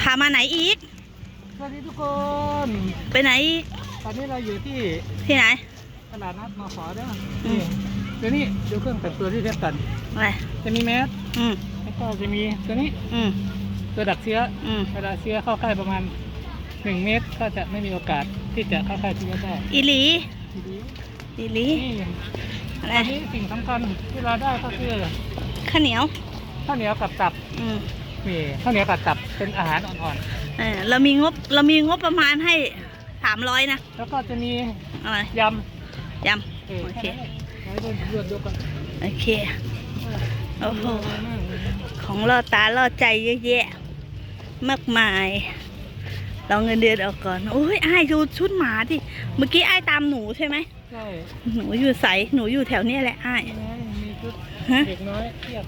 พามาไหนอีก สวัสดีทุกคน ไปไหนอีกตอนนี้เราอยู่ที่ที่ไหน ตลาดนัดมอขอเด้ออืนี่มเดี๋ยวนี้ดูเครื่องแต่งตัวที่เรียกกัน อะไร จะมีแมสอืมแล้วก็จะมีตัวนี้ อืมตัวดักเชื้ออืมเวลาเชื้อเข้าใกล้ประมาณหนึ่งเมตรก็จะไม่มีโอกาสที่จะเข้าใกล้เชื้อได้อีหลี ทีนี้อีหลี นี่อะไรตอนนี้สิ่งสำคัญที่เราได้ก็คือข้าวเหนียว ข้าวเหนียวกับตับอืมนี่ข้าวเหนียวกับตับ เป็นอาหารอ่อนเออเรามีงบเรามีงบประมาณให้สามร้อยนะๆ แล้วก็จะมีอะไรยยำ โอเคแนั้นแหละไว้เดินเลือดดูกันำโอเค โอ้โหมากเลยของล่อตาล่อใจเยอะแยะ มากมายเราเงินเดือนออกก่อน โอ้ยไอ้ายดูชุดหมาดิ เมื่อกี้ไอ้ายตามหนูใช่ไหม ใช่หนูอยู่ใส หนูอยู่แถวเนี้ยแหละไอ้าย นี่ไงมีชุดฮะ เด็กน้อยเทียบ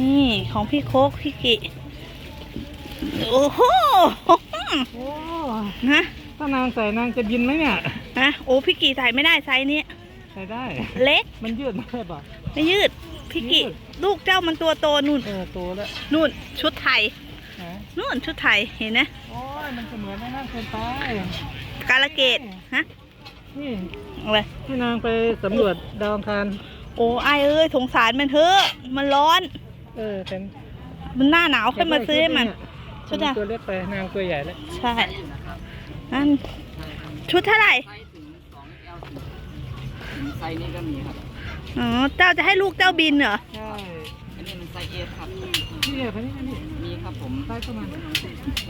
นี่ของพี่โคกพี่กิ โอ้โหโอ้ฮะถ้านางใส่นางจะบินไหมเนี่ยฮะโอ้พี่กีใส่ไม่ได้ไซส์นี้ใส่ได้ เล็กมันยืดได้ป่ะไม่ยืดพี่กิยืด ลูกเจ้ามันตัวโตนู่นเออโตแล้วนู่นชุดไทยฮะนู่นชุดไทยเห็นนะโอ้ยมันจะเหมือนในนั่นเกินไปกาลเกตฮะนี่อะไรที่นางไปสำรวจดาวอังคารโอ้ไอายเอ้ยสงสารมันเถอะมันร้อน เออเป็นมันหน้าหนาวค่อยมาซื้อให้มันชุ ชุดดอะตัวเล็กไปนางตัวใหญ่แล้วใช่นั่นชุดเท่าไหร่ไซส์นี้ก็มีครับอ๋อเจ้าจะให้ลูกเจ้าบินเหรอใช่อันนี้มันไซส์เอสครับนี่เนี่ยคันนี้นี่มีครับผมไซส์ประมาณ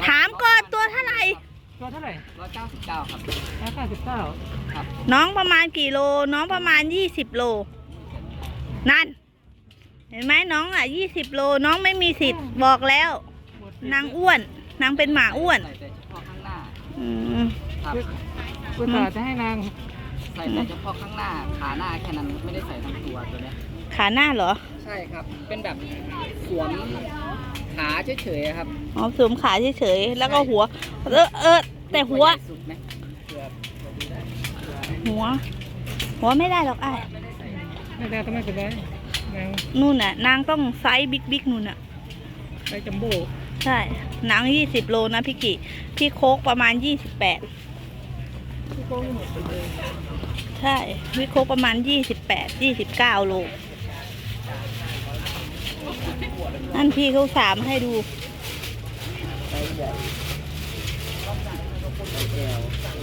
ถามก่อนตัวเท่าไหร่ตัวเท่าไหร่ร้อยเก้าสิบเก้าครับร้อยเก้าสิบเก้าครับน้องประมาณกี่โล น้องประมาณยี่สิบโล นั่น เห็นไหมน้องอะยี่สิบโลน้องไม่มีสิทธิ์บอกแล้ว นางอ้วน นางเป็นหมาอ้วน ใส่แต่เฉพาะข้างหน้าอืม ครับคุณตาห์จะให้นางใส่แต่เฉพาะข้างหน้า ขาหน้าแค่นั้นไม่ได้ใส่ทั้งตัวตัวเนี้ยขาหน้าเหรอ ใช่ครับ เป็นแบบสวมขาเฉยๆครับอ๋อสวมขาเฉยๆ แล้วก็หัว เออเออแต่หัว ใญ่สุดไหมเผื่อเผื่อดูได้หัว หัวไม่ได้หรอกไอ้ายไม่ได้ใส่ไม่ได้ก็ไม่เป็นไรนางนู่นน่ะ นางต้องไซส์บิ๊กบิ๊กนู่นน่ะไซส์จัมโบ้ ใช่นางยี่สิบโลนะพี่กิพี่โคกประมาณยี่สิบแปดทุกคนหมดไปเลยใช่พี่โคกประมาณยี่สิบแปดยี่สิบเก้าโลนั่นพี่เขาสามให้ดู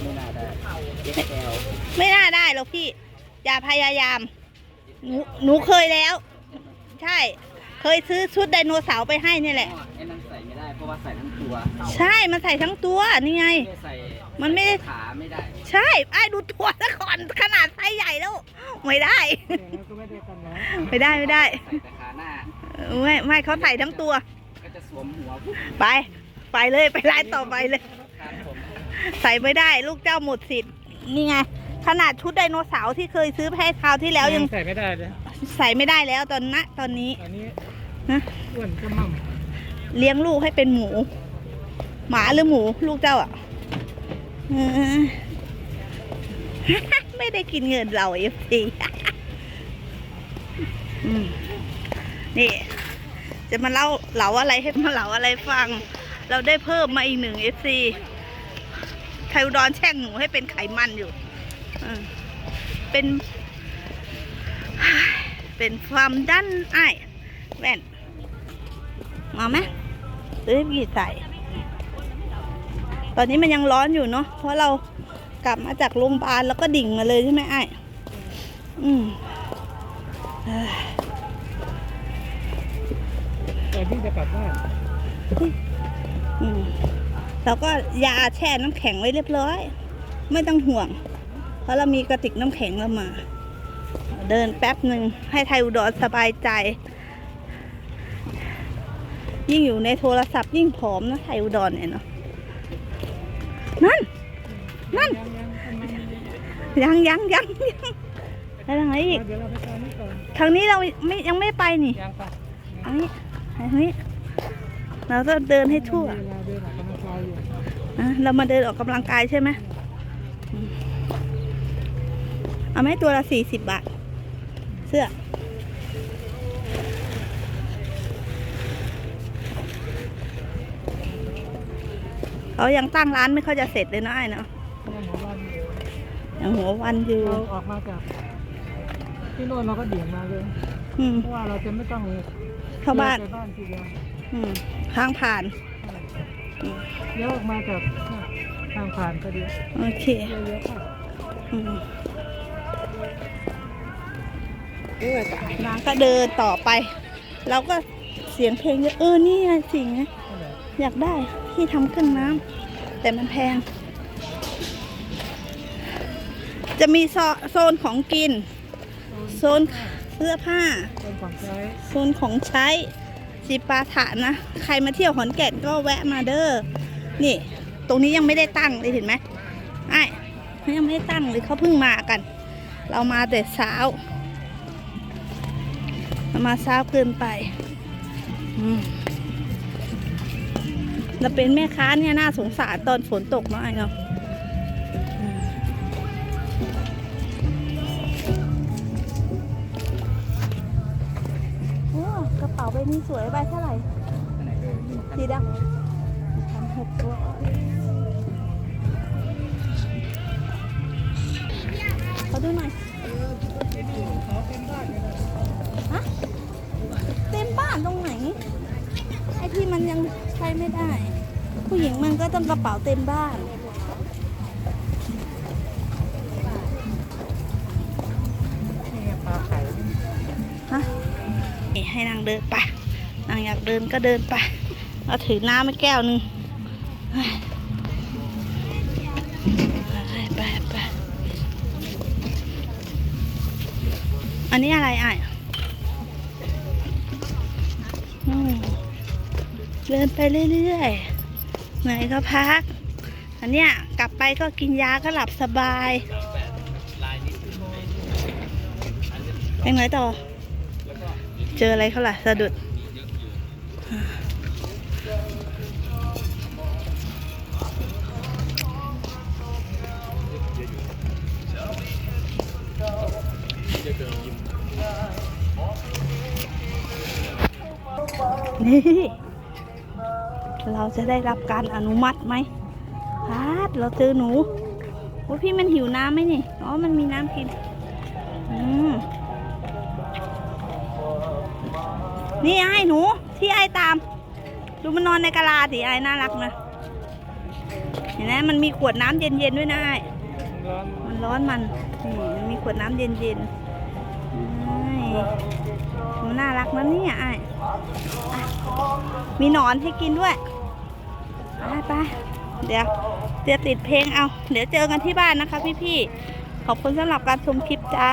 ไม่น่าได้เอ็กแอลไม่น่าได้หรอกพี่ อย่าพยายาม หนูหนูเคยแล้ว ใช่ เคยซื้อชุดไดโนเสาร์ไปให้นี่แหละ ว่าใส่ทั้งตัวใช่ มันใส่ทั้งตัวนี่ไง ไม่ได้ใส่มันไม่ได้ ขาไม่ได้ใช่ไอ้ดูตัวซะก่อนขนาดไซส์ใหญ่แล้วไม่ได้แต่มันก็ไม่ได้กันนะไม่ได้ไม่ได้ใส่แต่ขาหน้า ไม่ไม่เขาใส่ทั้งตัว ก็จะสวมหัวปุ๊บไป ไปเลยไปไล่ต่อไปเลยครับผมใส่ไม่ได้ ลูกเจ้าหมดสิทธิ์นี่ไง ขนาดชุดไดโนเสาร์ที่เคยซื้อไปให้คราวที่แล้วยังใส่ไม่ได้เลยใส่ไม่ได้แล้วตอนนะตอนนี้ อันนี้ฮะ อ้วนก็มั่ม เลี้ยงลูกให้เป็นหมู หมาหรือหมู ลูกเจ้าอะไม่ได้กินเงินเราเอฟซีนี่จะมาเล่าเหลาอะไรให้มาเหลาอะไรฟัง เราได้เพิ่มมาอีกหนึ่งเอฟซีไทยอุดรแช่งหนูให้เป็นไขมันอยู่เป็น เป็นความดันไอ้แว่นมาไหม ซื้อให้พี่ใส่ ตอนนี้มันยังร้อนอยู่เนาะเพราะเรากลับมาจากโรงพยาบาลแล้วก็ดิ่งมาเลยใช่ไหมไอ้ายอืมเอ้ยแต่ที่จะกลับบ้านอืมแล้วก็ยาแช่น้ำแข็งไว้เรียบร้อย ไม่ต้องห่วง เพราะเรามีกระติกน้ำแข็งเรามา เดินแป๊บหนึ่งให้ไทยอุดรสบายใจ ยิ่งอยู่ในโทรศัพท์ยิ่งผอมนะไทยอุดรเนี่ยเนาะนั่น นั่น ยังยังยังมันยังยังยังยังไปทางไหนอีก เดี๋ยวเราไปตามนี้ก่อนทางนี้เราไม่ยังไม่ไปนี่ยังปะทางนี้ทางนี้ เราต้องเดินให้ทั่วเวลาเดินออกกำลังกายอยู่อะเรามาเดินออกกำลังกายใช่ไหมอืมเอาไหมตัวละสี่สิบบาท เสื้อ เขายังตั้งร้านไม่ค่อยจะเสร็จเลยเนาะไอ้เนาะยังหัววันอยู่ยังหัววันอยู่เราออกมาจากที่โน่นเราก็ดิ่งมาเลยอืมเพราะว่าเราจะไม่ต้องเข้าบ้านดิไปบ้านทีเดียวอืมทางผ่านเลี้ยวออกมาจากทางผ่านก็ดีโอเคเลี้ยวๆไปอืมนางก็เดินต่อไป เราก็เสียงเพลงเยอะเออนี่ไงสิ่งไงนั่นแหละอยากได้ ที่ทำเครื่องน้ำแต่มันแพง จะมีโซโซนของกิน โซนเสื้อผ้า โซนของใช้จิปาถะนะ ใครมาเที่ยวขอนแก่นก็แวะมาเด้อนี่ ตรงนี้ยังไม่ได้ตั้งเลยเห็นไหมไอ้เขายังไม่ได้ตั้งเลยเขาเพิ่งมากัน เรามาแต่เช้าเรามาเช้าเกินไป อืม เราเป็นแม่ค้าเนี่ยน่าสงสารตอนฝนตกเนาะไอ้เนาะกระเป๋าใบนี้สวยใบเท่าไหร่อันไหนเอ่ยสีดำพันหกร้อยขอดูหน่อย ที่มันยังใช้ไม่ได้ ผู้หญิงมันก็ต้องกระเป๋าเต็มบ้านฮะให้นางเดินไปนางอยากเดินก็เดินไปเราถือน้ำมาแก้วหนึ่งไปไปไปอันนี้อะไรอะ เดินไปเรื่อยๆไหนื่อยก็พัก อันเนี้ยกลับไปก็กินยาก็หลับสบาย เป็นไงต่อ เจออะไรเขาล่ะสะดุด นี่ เราจะได้รับการอนุมัติไหมพาดเราเจอหนูโอ้พี่มันหิวน้ำไหมนี่ อ๋อ มันมีน้ำกิน อืม นี่ไอ้หนู ที่ไอ้ตาม ดูมันนอนในกะลาสิไอ้น่ารักนะ เห็นไหมมันมีขวดน้ำเย็นๆด้วยนะไอ้มันร้อนมันนี่มันมีขวดน้ำเย็นๆใช่มันน่ารักนะเนี่ยไอ้ มีหนอนให้กินด้วยไปไปเดี๋ยวเดี๋ยวติดเพลงเอา เดี๋ยวเจอกันที่บ้านนะคะพี่ๆขอบคุณสำหรับการชมคลิปจ้า